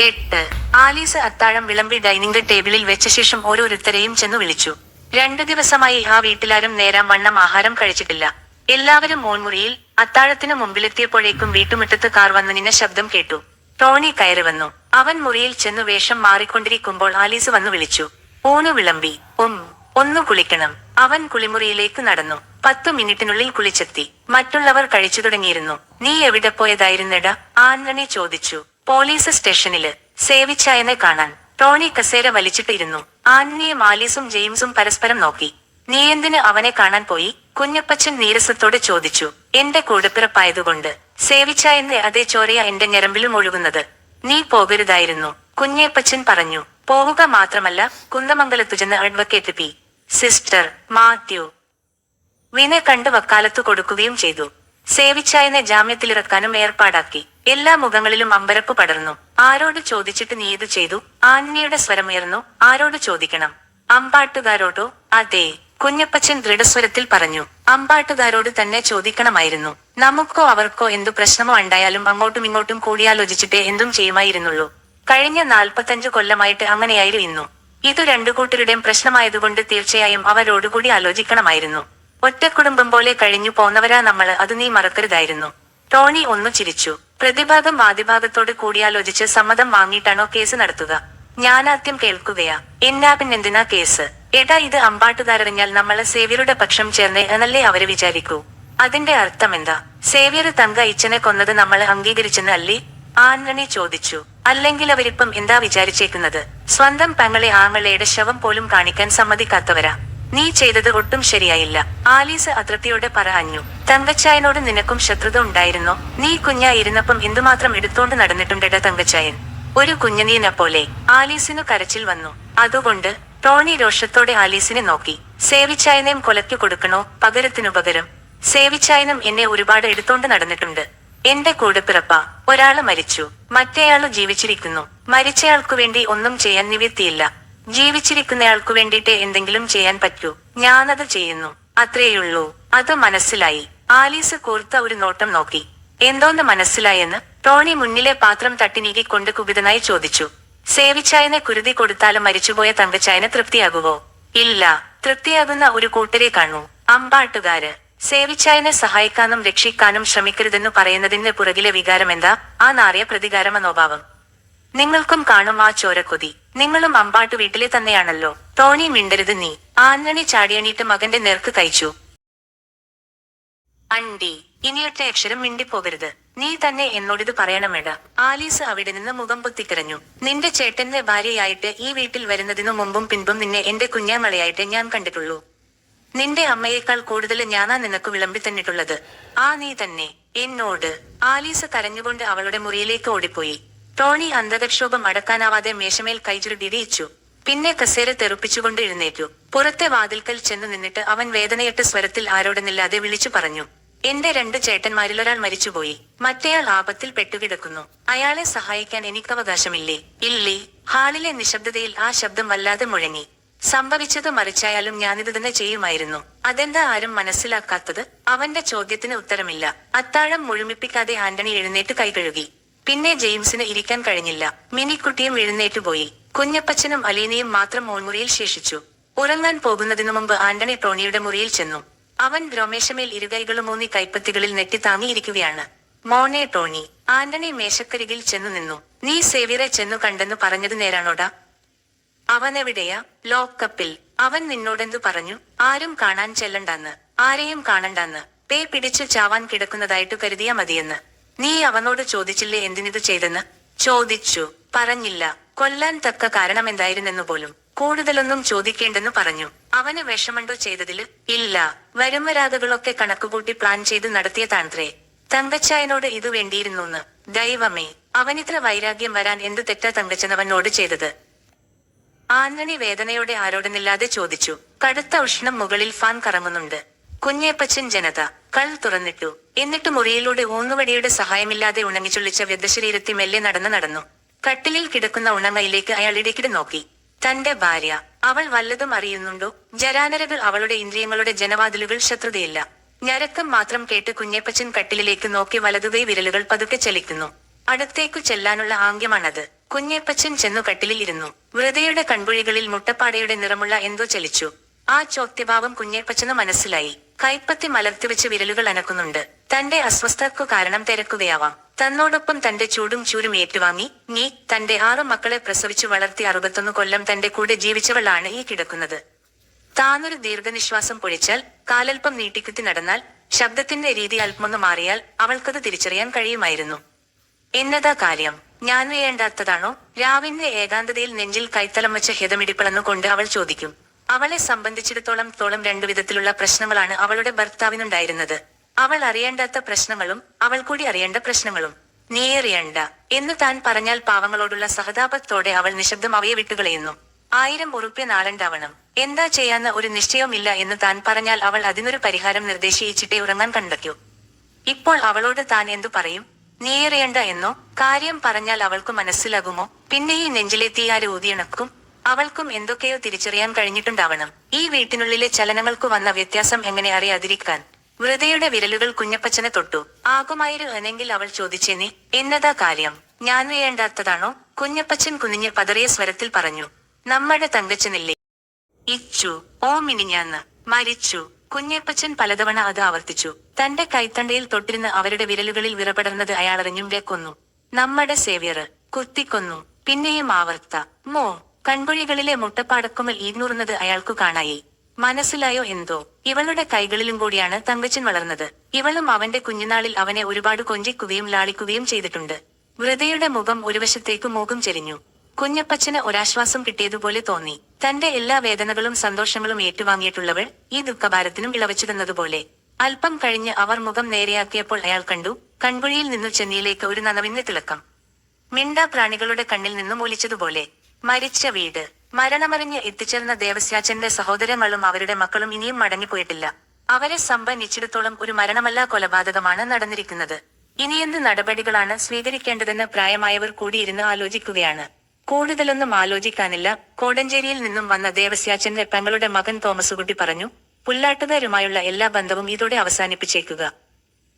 എട്ട്. ആലീസ് അത്താഴം വിളമ്പി ഡൈനിങ് ടേബിളിൽ വെച്ച ശേഷം ഓരോരുത്തരെയും ചെന്നു വിളിച്ചു. രണ്ടു ദിവസമായി ആ വീട്ടിലാരും നേരാം വണ്ണം ആഹാരം കഴിച്ചിട്ടില്ല. എല്ലാവരും മോൻമുറിയിൽ അത്താഴത്തിന് മുമ്പിലെത്തിയപ്പോഴേക്കും വീട്ടുമുറ്റത്ത് കാർ വന്നു നിന്ന ശബ്ദം കേട്ടു. ടോണി കയറി വന്നു. അവൻ മുറിയിൽ ചെന്നു വേഷം മാറിക്കൊണ്ടിരിക്കുമ്പോൾ ആലീസ് വന്നു വിളിച്ചു. ഊണു വിളമ്പി. ഉം. ഒന്നു കുളിക്കണം. അവൻ കുളിമുറിയിലേക്ക് നടന്നു. പത്തു മിനിറ്റിനുള്ളിൽ കുളിച്ചെത്തി. മറ്റുള്ളവർ കഴിച്ചു തുടങ്ങിയിരുന്നു. നീ എവിടെ പോയതായിരുന്നെടാ? ആന്റണി ചോദിച്ചു. പോലീസ് സ്റ്റേഷനിൽ സേവിച്ചായനെ കാണാൻ ടോണി കസേര വലിച്ചിട്ടിരുന്നു. ആന്റണിയും മാലീസും ജെയിംസും പരസ്പരം നോക്കി. നീ എന്തിന് അവനെ കാണാൻ പോയി? കുഞ്ഞപ്പച്ചൻ നീരസത്തോട് ചോദിച്ചു. എന്റെ കൂടപ്പിറപ്പായതുകൊണ്ട് സേവിച്ചായെന്ന് അതേ ചോരയ എന്റെ ഞരമ്പിലും ഒഴുകുന്നത്. നീ പോകരുതായിരുന്നു. കുഞ്ഞേപ്പച്ചൻ പറഞ്ഞു. പോവുക മാത്രമല്ല കുന്ദമംഗലത്തു ചെന്ന് അഡ്വക്കേറ്റ് പി. സിസ്റ്റർ മാത്യു. വിനെ കണ്ട് വക്കാലത്തു കൊടുക്കുകയും ചെയ്തു. സേവിച്ചായനെ ജാമ്യത്തിലിറക്കാനും ഏർപ്പാടാക്കി. എല്ലാ മുഖങ്ങളിലും അമ്പരപ്പ് പടർന്നു. ആരോട് ചോദിച്ചിട്ട് നീ ഇത് ചെയ്തു? ആന്യയുടെ സ്വരമുയർന്നു ആരോട് ചോദിക്കണം? അമ്പാട്ടുകാരോടോ? അതെ കുഞ്ഞപ്പച്ചൻ ദൃഢസ്വരത്തിൽ പറഞ്ഞു. അമ്പാട്ടുകാരോട് തന്നെ ചോദിക്കണമായിരുന്നു. നമുക്കോ അവർക്കോ എന്തു പ്രശ്നമോ ഉണ്ടായാലും അങ്ങോട്ടും ഇങ്ങോട്ടും കൂടിയാലോചിച്ചിട്ടേ എന്തും ചെയ്യുമായിരുന്നുള്ളൂ. കഴിഞ്ഞ നാൽപ്പത്തഞ്ചു കൊല്ലമായിട്ട് അങ്ങനെയായിരുന്നു ഇതു രണ്ടു കൂട്ടരുടെയും പ്രശ്നമായതുകൊണ്ട് തീർച്ചയായും അവരോടുകൂടി ആലോചിക്കണമായിരുന്നു. ഒറ്റ കുടുംബം പോലെ കഴിഞ്ഞു പോന്നവരാ നമ്മൾ. അത് നീ മറക്കരുതായിരുന്നു. ടോണി ഒന്നു ചിരിച്ചു. പ്രതിഭാഗം വാദിഭാഗത്തോട് കൂടിയാലോചിച്ച് സമ്മതം വാങ്ങിയിട്ടാണോ കേസ് നടത്തുക? ഞാനാദ്യം കേൾക്കുകയാ. എന്നാ പിന്നെന്തിനാ കേസ്? എടാ ഇത് അമ്പാട്ടുകാരറിഞ്ഞാൽ നമ്മളെ സേവ്യരുടെ പക്ഷം ചേർന്ന് എന്നല്ലേ അവർ വിചാരിക്കൂ? അതിന്റെ അർത്ഥം എന്താ സേവ്യർ തങ്ക ഇച്ചനെ കൊന്നത് നമ്മൾ അംഗീകരിച്ചെന്ന് അല്ലേ? ആന്റണി ചോദിച്ചു. അല്ലെങ്കിൽ അവരിപ്പം എന്താ വിചാരിച്ചേക്കുന്നത്? സ്വന്തം പെങ്ങളെ ആങ്ങളയുടെ ശവം പോലും കാണിക്കാൻ സമ്മതിക്കാത്തവരാ. നീ ചെയ്തത് ഒട്ടും ശരിയായില്ല. ആലീസ് അതൃപ്തിയോടെ പറഞ്ഞു തങ്കച്ചായനോട് നിനക്കും ശത്രുത ഉണ്ടായിരുന്നോ? നീ കുഞ്ഞായിരുന്നപ്പം എന്തുമാത്രം എടുത്തോണ്ട് നടന്നിട്ടുണ്ടെടാ തങ്കച്ചായൻ? ഒരു കുഞ്ഞനീനെ പോലെ ആലീസിനു കരച്ചിൽ വന്നു. അതുകൊണ്ട് ടോണി രോഷത്തോടെ ആലീസിനെ നോക്കി. സേവിച്ചായനെയും കൊലയ്ക്കു കൊടുക്കണോ? പകരത്തിനു പകരം. സേവിച്ചായനും എന്നെ ഒരുപാട് എടുത്തോണ്ട് നടന്നിട്ടുണ്ട്. എന്റെ കൂടെ പിറപ്പ. ഒരാൾ മരിച്ചു. മറ്റേയാൾ ജീവിച്ചിരിക്കുന്നു. മരിച്ചയാൾക്കു വേണ്ടി ഒന്നും ചെയ്യാൻ നിവൃത്തിയില്ല. ജീവിച്ചിരിക്കുന്നയാൾക്കു വേണ്ടിയിട്ട് എന്തെങ്കിലും ചെയ്യാൻ പറ്റൂ. ഞാനത് ചെയ്യുന്നു. അത്രേയുള്ളൂ അത് മനസ്സിലായി. ആലീസ് കൂർത്ത ഒരു നോട്ടം നോക്കി. എന്തോന്ന് മനസ്സിലായെന്ന്? ടോണി മുന്നിലെ പാത്രം തട്ടി നീക്കിക്കൊണ്ട് കുപിതനായി ചോദിച്ചു. സേവിച്ചായനെ കുരുതി കൊടുത്താലും മരിച്ചുപോയ തങ്കച്ചായന് തൃപ്തിയാകുവോ? ഇല്ല. തൃപ്തിയാകുന്ന ഒരു കൂട്ടരെ കാണൂ. അമ്പാട്ടുകാര്. സേവിച്ചായനെ സഹായിക്കാനും രക്ഷിക്കാനും ശ്രമിക്കരുതെന്നു പറയുന്നതിന് പുറകിലെ വികാരം എന്താ ആ നാറിയ പ്രതികാര മനോഭാവം നിങ്ങൾക്കും കാണും ആ ചോരക്കൊതി. നിങ്ങളും അമ്പാട്ട് വീട്ടിലെ തന്നെയാണല്ലോ. ടോണി മിണ്ടരുത് നീ. ആന്നണി ചാടിയണീട്ട് മകന്റെ നേർക്ക് കഴിച്ചു. അണ്ടി ഇനിയൊറ്റ അക്ഷരം മിണ്ടിപ്പോകരുത്. നീ തന്നെ എന്നോടിത് പറയണമേട ആലീസ് അവിടെ നിന്ന് മുഖം പൊത്തിക്കരഞ്ഞു നിന്റെ ചേട്ടന്റെ ഭാര്യയായിട്ട് ഈ വീട്ടിൽ വരുന്നതിനു മുമ്പും പിൻപും നിന്നെ എന്റെ കുഞ്ഞാമളയായിട്ട് ഞാൻ കണ്ടിട്ടുള്ളൂ. നിന്റെ അമ്മയേക്കാൾ കൂടുതൽ ഞാനാ നിനക്ക് വിളമ്പി തന്നിട്ടുള്ളത്. ആ നീ തന്നെ. എന്നോട്. ആലീസ് കരഞ്ഞുകൊണ്ട് അവളുടെ മുറിയിലേക്ക് ഓടിപ്പോയി. ടോണി അന്തകക്ഷോഭം അടക്കാനാവാതെ മേശമേൽ കൈചുരുടിയിച്ചു പിന്നെ കസേര തെറുപ്പിച്ചുകൊണ്ട് എഴുന്നേറ്റു. പുറത്തെ വാതിൽക്കൽ ചെന്നു നിന്നിട്ട് അവൻ വേദനയിട്ട് സ്വരത്തിൽ ആരോടെന്നില്ലാതെ വിളിച്ചു പറഞ്ഞു. എന്റെ രണ്ട് ചേട്ടന്മാരിലൊരാൾ മരിച്ചുപോയി. മറ്റേയാൾ ആപത്തിൽ പെട്ടുകിടക്കുന്നു. അയാളെ സഹായിക്കാൻ എനിക്ക് അവകാശമില്ലേ? ഇല്ലേ? ഹാളിലെ നിശബ്ദതയിൽ ആ ശബ്ദം വല്ലാതെ മുഴങ്ങി. സംഭവിച്ചത് മറിച്ചായാലും ഞാനിത് തന്നെ ചെയ്യുമായിരുന്നു. അതെന്താ ആരും മനസ്സിലാക്കാത്തത്? അവന്റെ ചോദ്യത്തിന് ഉത്തരമില്ല. അത്താഴം മുഴുമിപ്പിക്കാതെ ആന്റണി എഴുന്നേറ്റ് കൈകഴുകി പിന്നെ ജെയിംസിന് ഇരിക്കാൻ കഴിഞ്ഞില്ല. മിനിക്കുട്ടിയും എഴുന്നേറ്റുപോയി കുഞ്ഞപ്പച്ചനും അലീനയും മാത്രം മോൾമുറിയിൽ ശേഷിച്ചു. ഉറങ്ങാൻ പോകുന്നതിനു മുമ്പ് ആന്റണി ടോണിയുടെ മുറിയിൽ ചെന്നു. അവൻ രോമേശമേൽ ഇരുകൈകളും ഊന്നി കൈപ്പത്തികളിൽ നെറ്റി താങ്ങിയിരിക്കുകയാണ്. മോനെ ടോണി ആന്റണി മേശക്കരികിൽ ചെന്നു നിന്നു. നീ സേവിയറെ ചെന്നു കണ്ടെന്നു പറഞ്ഞത് നേരാണോടാ? അവനെവിടെയാ? ലോക്കപ്പിൽ. അവൻ നിന്നോടെന്തു പറഞ്ഞു? ആരും കാണാൻ ചെല്ലണ്ടെന്ന്. ആരെയും കാണണ്ടെന്ന്. പേ പിടിച്ചു ചാവാൻ കിടക്കുന്നതായിട്ടു കരുതിയാ മതിയെന്ന്. നീ അവനോട് ചോദിച്ചില്ലേ എന്തിനിത് ചെയ്തെന്ന്? ചോദിച്ചു. പറഞ്ഞില്ല. കൊല്ലാൻ തക്ക കാരണം എന്തായിരുന്നെന്നു പോലും. കൂടുതലൊന്നും ചോദിക്കേണ്ടെന്ന് പറഞ്ഞു. അവന് വിഷമണ്ടോ ചെയ്തതിൽ? ഇല്ല. വരുമരാതകളൊക്കെ കണക്കുകൂട്ടി പ്ലാൻ ചെയ്ത് നടത്തിയ താന്ത്രേ. തങ്കച്ചായനോട് ഇത് വേണ്ടിയിരുന്നുന്ന്. ദൈവമേ. അവനിത്ര വൈരാഗ്യം വരാൻ എന്ത് തെറ്റാ തങ്കച്ചനവനോട് ചെയ്തത്? ആന്റണി വേദനയോടെ ആരോടനില്ലാതെ ചോദിച്ചു. കടുത്ത ഉഷ്ണം മുകളിൽ ഫാൻ കറങ്ങുന്നുണ്ട്. കുഞ്ഞേപ്പച്ചൻ ജനത. കൾ തുറന്നിട്ടു. എന്നിട്ട് മുറിയിലൂടെ ഊന്നുവടിയുടെ സഹായമില്ലാതെ ഉണങ്ങിച്ചൊള്ളിച്ച വ്യദ്ധശരീരത്തി മെല്ലെ നടന്ന് നടന്നു. കട്ടിലിൽ കിടക്കുന്ന ഉണങ്ങയിലേക്ക് അയാൾ ഇടയ്ക്കിടെ നോക്കി. തന്റെ ഭാര്യ. അവൾ വല്ലതും അറിയുന്നുണ്ടോ? ജരാനരകൾ അവളുടെ ഇന്ദ്രിയങ്ങളുടെ ജനവാതിലുകൾ ശത്രുതയില്ല. ഞരക്കം മാത്രം കേട്ട് കുഞ്ഞേപ്പച്ചൻ കട്ടിലിലേക്ക് നോക്കി വലതുകൈ വിരലുകൾ പതുക്കെ ചലിക്കുന്നു. അടുത്തേക്കു ചെല്ലാനുള്ള ആംഗ്യമാണത്. കുഞ്ഞേപ്പച്ചൻ ചെന്നു കട്ടിലിൽ ഇരുന്നു വൃതയുടെ കൺപുഴികളിൽ മുട്ടപ്പാടയുടെ നിറമുള്ള എന്തോ ചലിച്ചു. ആ ചോദ്യഭാവം കുഞ്ഞേപ്പച്ചന് മനസ്സിലായി. കൈപ്പത്തി മലർത്തിവെച്ച് വിരലുകൾ അനക്കുന്നുണ്ട്. തന്റെ അസ്വസ്ഥതക്കു കാരണം തിരക്കുകയാവാം. തന്നോടൊപ്പം തന്റെ ചൂടും ചൂരും ഏറ്റുവാങ്ങി നീ തന്റെ ആറു മക്കളെ പ്രസവിച്ചു വളർത്തി അറുപത്തൊന്ന് കൊല്ലം തന്റെ കൂടെ ജീവിച്ചവളാണ് ഈ കിടക്കുന്നത് താനൊരു ദീർഘനിശ്വാസം പൊഴിച്ചാൽ കാലൽപ്പം നീട്ടിക്കുത്തി നടന്നാൽ ശബ്ദത്തിന്റെ രീതി അല്പമൊന്ന് മാറിയാൽ അവൾക്കത് തിരിച്ചറിയാൻ കഴിയുമായിരുന്നു. എന്നതാ കാര്യം? ഞാൻ വേണ്ടാത്തതാണോ രാവിന്റെ ഏകാന്തതയിൽ നെഞ്ചിൽ കൈത്തലം വെച്ച ഹിതമിടിപ്പളന്നുകൊണ്ട് അവൾ ചോദിക്കും. അവളെ സംബന്ധിച്ചിടത്തോളം തോളം രണ്ടു വിധത്തിലുള്ള പ്രശ്നങ്ങളാണ് അവളുടെ ഭർത്താവിനുണ്ടായിരുന്നത്. അവൾ അറിയേണ്ടാത്ത പ്രശ്നങ്ങളും അവൾ കൂടി അറിയേണ്ട പ്രശ്നങ്ങളും. നീ അറിയണ്ട എന്ന് താൻ പറഞ്ഞാൽ പാവങ്ങളോടുള്ള സഹതാപത്തോടെ അവൾ നിശബ്ദം അവയെ വിട്ടുകളയുന്നു. ആയിരം ഉറുപ്പ്യ നാളുണ്ടാവണം. എന്താ ചെയ്യാന്ന് ഒരു നിശ്ചയവുമില്ല എന്ന് താൻ പറഞ്ഞാൽ അവൾ അതിനൊരു പരിഹാരം നിർദ്ദേശിച്ചിട്ടേ ഉറങ്ങാൻ കണ്ടെത്തൂ ഇപ്പോൾ അവളോട് താൻ എന്തു പറയും? നീയറിയണ്ട എന്നോ? കാര്യം പറഞ്ഞാൽ അവൾക്ക് മനസ്സിലാകുമോ? പിന്നെ ഈ നെഞ്ചിലെ തീയാര് ഊതിയണക്കും? അവൾക്കും എന്തൊക്കെയോ തിരിച്ചറിയാൻ കഴിഞ്ഞിട്ടുണ്ടാവണം. ഈ വീട്ടിനുള്ളിലെ ചലനങ്ങൾക്കു വന്ന വ്യത്യാസം എങ്ങനെ അറിയാതിരിക്കാൻ. വൃതയുടെ വിരലുകൾ കുഞ്ഞപ്പച്ചനെ തൊട്ടു. ആകുമായിരു എന്നെങ്കിൽ അവൾ ചോദിച്ചേനി എന്നതാ കാര്യം? ഞാൻ വേണ്ടാത്തതാണോ? കുഞ്ഞപ്പച്ചൻ കുനിഞ്ഞ് പതറിയ സ്വരത്തിൽ പറഞ്ഞു. നമ്മുടെ തങ്കച്ചനില്ലേ. ഇച്ചു ഓ മിനിഞ്ഞാന്ന്. മരിച്ചു. കുഞ്ഞപ്പച്ചൻ പലതവണ അത് ആവർത്തിച്ചു. തന്റെ കൈത്തണ്ടയിൽ തൊട്ടിരുന്ന അവരുടെ വിരലുകളിൽ വിറപടർന്നത് അയാളറിഞ്ഞും വെക്കൊന്നു കൊന്നു നമ്മുടെ സേവ്യറ് കുത്തിക്കൊന്നു പിന്നെയും ആവർത്ത. മോ കൺപൊഴികളിലെ മുട്ടപ്പാടക്കുമൽ ഈർന്നൂറുന്നത് അയാൾക്കു കാണായി. മനസ്സിലായോ എന്തോ? ഇവളുടെ കൈകളിലും കൂടിയാണ് തങ്കച്ചൻ വളർന്നത്. ഇവളും അവന്റെ കുഞ്ഞുനാളിൽ അവനെ ഒരുപാട് കൊഞ്ചിക്കുകയും ലാളിക്കുകയും ചെയ്തിട്ടുണ്ട്. വൃതയുടെ മുഖം ഒരു വശത്തേക്ക് മൂക്കും ചെരിഞ്ഞു. കുഞ്ഞപ്പച്ചന് ഒരാശ്വാസം കിട്ടിയതുപോലെ തോന്നി. തന്റെ എല്ലാ വേദനകളും സന്തോഷങ്ങളും ഏറ്റുവാങ്ങിയിട്ടുള്ളവൾ ഈ ദുഃഖഭാരത്തിനും ഇളവച്ചു തന്നതുപോലെ. അല്പം കഴിഞ്ഞ് അവർ മുഖം നേരെയാക്കിയപ്പോൾ അയാൾ കണ്ടു കൺകുഴിയിൽ നിന്നു ചെന്നിയിലേക്ക് ഒരു നനവിന്റെ തിളക്കം. മിണ്ട പ്രാണികളുടെ കണ്ണിൽ നിന്നും ഒലിച്ചതുപോലെ. മരിച്ച വീട്. മരണമറിഞ്ഞ് എത്തിച്ചേർന്ന ദേവസ്യാച്ചന്റെ സഹോദരങ്ങളും അവരുടെ മക്കളും ഇനിയും മടങ്ങിപ്പോയിട്ടില്ല. അവരെ സംബന്ധിച്ചിടത്തോളം ഒരു മരണമല്ല കൊലപാതകമാണ് നടന്നിരിക്കുന്നത്. ഇനിയെന്ത് നടപടികളാണ് സ്വീകരിക്കേണ്ടതെന്ന് പ്രായമായവർ കൂടിയിരുന്ന് ആലോചിക്കുകയാണ്. കൂടുതലൊന്നും ആലോചിക്കാനില്ല. കോടഞ്ചേരിയിൽ നിന്നും വന്ന ദേവസ്യാച്ചന്റെ തങ്ങളുടെ മകൻ തോമസുകുട്ടി പറഞ്ഞു പുല്ലാട്ടുകാരുമായുള്ള എല്ലാ ബന്ധവും ഇതോടെ അവസാനിപ്പിച്ചേക്കുക.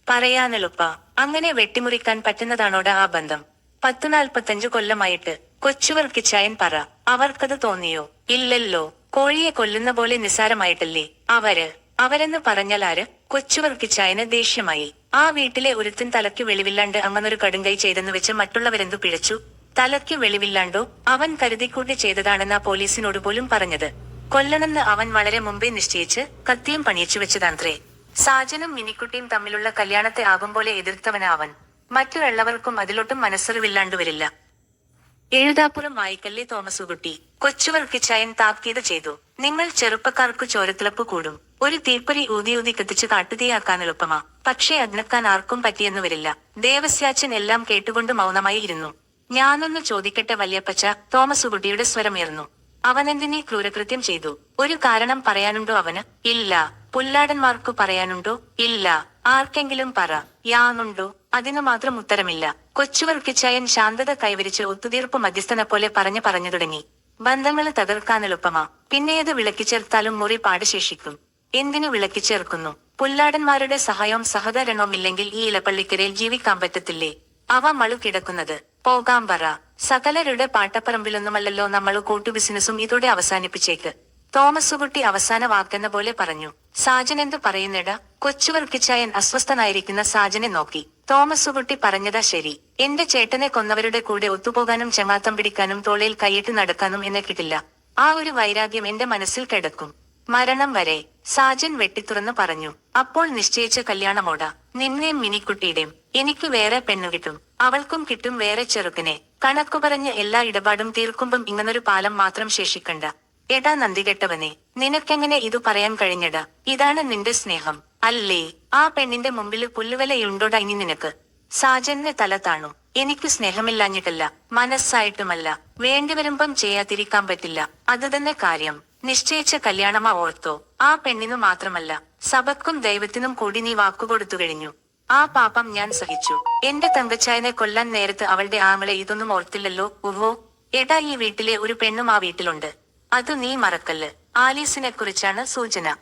പറയാനെളുപ്പ അങ്ങനെ വെട്ടിമുറിക്കാൻ പറ്റുന്നതാണോടെ ആ ബന്ധം. പത്തു നാൽപ്പത്തഞ്ചു കൊല്ലമായിട്ട് കൊച്ചുവർക്കിച്ചായൻ പറ. അവർക്കത് തോന്നിയോ? ഇല്ലല്ലോ. കോഴിയെ കൊല്ലുന്ന പോലെ നിസ്സാരമായിട്ടല്ലേ? അവർ. അവരെന്ന് പറഞ്ഞാൽ ആര്? കൊച്ചുവർക്കിച്ചായന് ദേഷ്യമായി. ആ വീട്ടിലെ ഒരുത്തിൻ തലയ്ക്ക് വെളിവില്ലാണ്ട് അങ്ങനൊരു കടുങ്കൈ ചെയ്തെന്ന് വെച്ച് മറ്റുള്ളവരെന്തു പിഴച്ചു? തലയ്ക്ക് വെളിവില്ലാണ്ടോ? അവൻ കരുതിക്കൂട്ടി ചെയ്തതാണെന്ന് ആ പോലീസിനോട് പോലും പറഞ്ഞത്. കൊല്ലണമെന്ന് അവൻ വളരെ മുമ്പേ നിശ്ചയിച്ച് കത്തിയും പണിയിച്ചു വെച്ചതാന്ത്രേ സാജനും മിനിക്കുട്ടിയും തമ്മിലുള്ള കല്യാണത്തെ ആകും പോലെ എതിർത്തവനാവൻ മറ്റുള്ളവർക്കും അതിലൊട്ടും മനസ്സറിവില്ലാണ്ട് വരില്ല. എഴുതാപ്പുറം വായിക്കല്ലേ തോമസുകുട്ടി കൊച്ചുവർക്കിച്ചായൻ താക്കീത് ചെയ്തു. നിങ്ങൾ ചെറുപ്പക്കാർക്ക് ചോരത്തിളപ്പ് കൂടും. ഒരു തീപ്പൊരി ഊതി ഊതി കത്തിച്ച് കാട്ടുതീയാക്കാൻ എളുപ്പമാ പക്ഷേ അഗ്നക്കാൻ ആർക്കും പറ്റിയെന്ന് വരില്ല. ദേവസ്യാച്ചൻ എല്ലാം കേട്ടുകൊണ്ട് മൗനമായി ഇരുന്നു. ഞാനൊന്ന് ചോദിക്കട്ടെ വല്യപ്പച്ച തോമസുകുട്ടിയുടെ സ്വരമുയർന്നു. അവനെന്തിനീ ക്രൂരകൃത്യം ചെയ്തു? ഒരു കാരണം പറയാനുണ്ടോ അവന്? ഇല്ല. പുല്ലാടന്മാർക്കു പറയാനുണ്ടോ? ഇല്ല. ആർക്കെങ്കിലും പറ. യാന്നുണ്ടോ? അതിനു മാത്രം ഉത്തരമില്ല. കൊച്ചുവർക്കിച്ചായൻ ശാന്തത കൈവരിച്ച് ഒത്തുതീർപ്പ് മധ്യസ്ഥനെ പോലെ പറഞ്ഞു പറഞ്ഞു തുടങ്ങി. ബന്ധങ്ങൾ തകർക്കാൻ എളുപ്പമാ. പിന്നെയത് വിളക്കിച്ചേർത്താലും മുറി പാട് ശേഷിക്കും. എന്തിനു വിളക്കിച്ചേർക്കുന്നു പുല്ലാടന്മാരുടെ സഹായവും സഹകരണവും ഇല്ലെങ്കിൽ ഈ ഇലപ്പള്ളിക്കരയിൽ ജീവിക്കാൻ പറ്റത്തില്ലേ? അവ മളു കിടക്കുന്നത്. പോകാം പറ. സകലരുടെ പാട്ടപ്പറമ്പിലൊന്നുമല്ലല്ലോ നമ്മൾ കൂട്ടു ബിസിനസ്സും ഇതോടെ അവസാനിപ്പിച്ചേക്ക്. തോമസുകുട്ടി അവസാന വാക്കെന്ന പോലെ പറഞ്ഞു. സാജൻ എന്തു പറയുന്നിട? കൊച്ചുവർക്കിച്ചായൻ അസ്വസ്ഥനായിരിക്കുന്ന സാജനെ നോക്കി. തോമസുകുട്ടി പറഞ്ഞതാ ശരി. എന്റെ ചേട്ടനെ കൊന്നവരുടെ കൂടെ ഒത്തുപോകാനും ചങ്ങാത്തം പിടിക്കാനും തോളയിൽ കൈയിട്ട് നടക്കാനും എന്നെ കിട്ടില്ല ആ ഒരു വൈരാഗ്യം എന്റെ മനസ്സിൽ കിടക്കും. മരണം വരെ സാജൻ വെട്ടിത്തുറന്ന് പറഞ്ഞു. അപ്പോൾ നിശ്ചയിച്ച കല്യാണമോടാ. നിന്നെയും മിനിക്കുട്ടിയുടെയും. എനിക്ക് വേറെ പെണ്ണു കിട്ടും. അവൾക്കും കിട്ടും വേറെ ചെറുക്കനെ. കണക്കു പറഞ്ഞ് എല്ലാ ഇടപാടും തീർക്കുമ്പം ഇങ്ങനൊരു പാലം മാത്രം ശേഷിക്കണ്ട. എടാ നന്ദികെട്ടവനെ നിനക്കെങ്ങനെ ഇതു പറയാൻ കഴിഞ്ഞടാ? ഇതാണ് നിന്റെ സ്നേഹം. അല്ലേ? ആ പെണ്ണിന്റെ മുമ്പിൽ പുല്ലുവലയുണ്ടോടാ ഇനി നിനക്ക്? സാജന്റെ തല താണു. എനിക്ക് സ്നേഹമില്ലാഞ്ഞിട്ടല്ല മനസ്സായിട്ടുമല്ല. വേണ്ടിവരുമ്പം ചെയ്യാതിരിക്കാൻ പറ്റില്ല. അത് തന്നെ കാര്യം. നിശ്ചയിച്ച കല്യാണമാ ഓർത്തോ. ആ പെണ്ണിനു മാത്രമല്ല സഭക്കും ദൈവത്തിനും കൂടി നീ വാക്കുകൊടുത്തു കഴിഞ്ഞു. ആ പാപം ഞാൻ സഹിച്ചു. എന്റെ തങ്കച്ചായനെ കൊല്ലാൻ നേരത്ത് അവളുടെ ആങ്ങളെ ഇതൊന്നും ഓർത്തില്ലല്ലോ? ഉവോ എടാ ഈ വീട്ടിലെ ഒരു പെണ്ണും ആ വീട്ടിലുണ്ട്. അത് നീ മറക്കല്ല്. ആലീസിനെ കുറിച്ചാണ് സൂചന.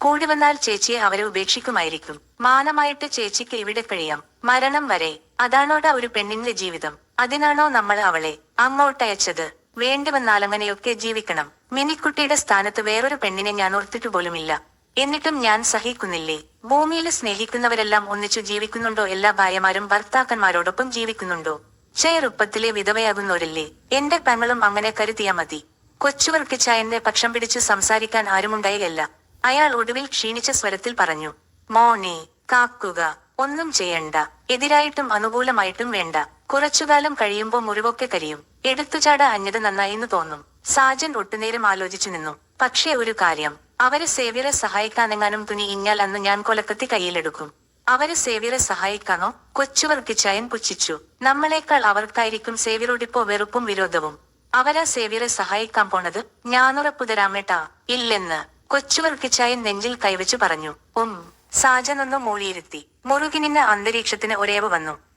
കൂടി വന്നാൽ ചേച്ചിയെ അവരെ ഉപേക്ഷിക്കുമായിരിക്കും. മാനമായിട്ട് ചേച്ചിക്ക് ഇവിടെ കഴിയാം. മരണം വരെ. അതാണോടാ ഒരു പെണ്ണിന്റെ ജീവിതം. അതിനാണോ നമ്മൾ അവളെ അങ്ങോട്ടയച്ചത്? വേണ്ടി വന്നാൽ അങ്ങനെയൊക്കെ ജീവിക്കണം. മിനിക്കുട്ടിയുടെ സ്ഥാനത്ത് വേറൊരു പെണ്ണിനെ ഞാൻ ഓർത്തിട്ടു പോലുമില്ല. എന്നിട്ടും ഞാൻ സഹിക്കുന്നില്ലേ? ഭൂമിയിൽ സ്നേഹിക്കുന്നവരെല്ലാം ഒന്നിച്ചു ജീവിക്കുന്നുണ്ടോ? എല്ലാ ഭാര്യമാരും ഭർത്താക്കന്മാരോടൊപ്പം ജീവിക്കുന്നുണ്ടോ? ചെറുപ്പത്തിലെ വിധവയാകുന്നവരില്ലേ? എന്റെ പെങ്ങളും അങ്ങനെ കരുതിയാ മതി. കൊച്ചുവർക്ക് എന്നെ പക്ഷം പിടിച്ചു സംസാരിക്കാൻ ആരുമുണ്ടായില്ല. അയാൾ ഒടുവിൽ ക്ഷീണിച്ച സ്വരത്തിൽ പറഞ്ഞു മോണി കാക്കുക ഒന്നും ചെയ്യണ്ട. എതിരായിട്ടും അനുകൂലമായിട്ടും വേണ്ട. കുറച്ചുകാലം കഴിയുമ്പോ മുറിവൊക്കെ കരിയും. എടുത്തുചാട അഞ്ഞത് നന്നായിന്ന് തോന്നും. സാജൻ ഒട്ടുനേരം ആലോചിച്ചു നിന്നു. പക്ഷേ ഒരു കാര്യം. അവരെ സേവ്യരെ സഹായിക്കാനെങ്ങാനും തുനി ഇഞ്ഞാൽ അന്ന് ഞാൻ കൊലക്കത്തി കയ്യിലെടുക്കും. അവരെ സേവ്യരെ സഹായിക്കാനോ? കൊച്ചുവർക്കിച്ചായൻ പുച്ഛിച്ചു. നമ്മളെക്കാൾ അവർക്കായിരിക്കും സേവ്യരോടിപ്പോ വെറുപ്പും വിരോധവും. അവരാ സേവ്യരെ സഹായിക്കാൻ പോണത് ഞാനുറപ്പു തരാമേട്ടാ. ഇല്ലെന്ന് കൊച്ചുവർക്കിച്ചായൻ നെഞ്ചിൽ കൈവച്ചു പറഞ്ഞു. ഉം. സാജനൊന്നു മൂളിയിരുത്തി. മുറുകിനിന്ന അന്തരീക്ഷത്തിന് ഒരേവ് വന്നു.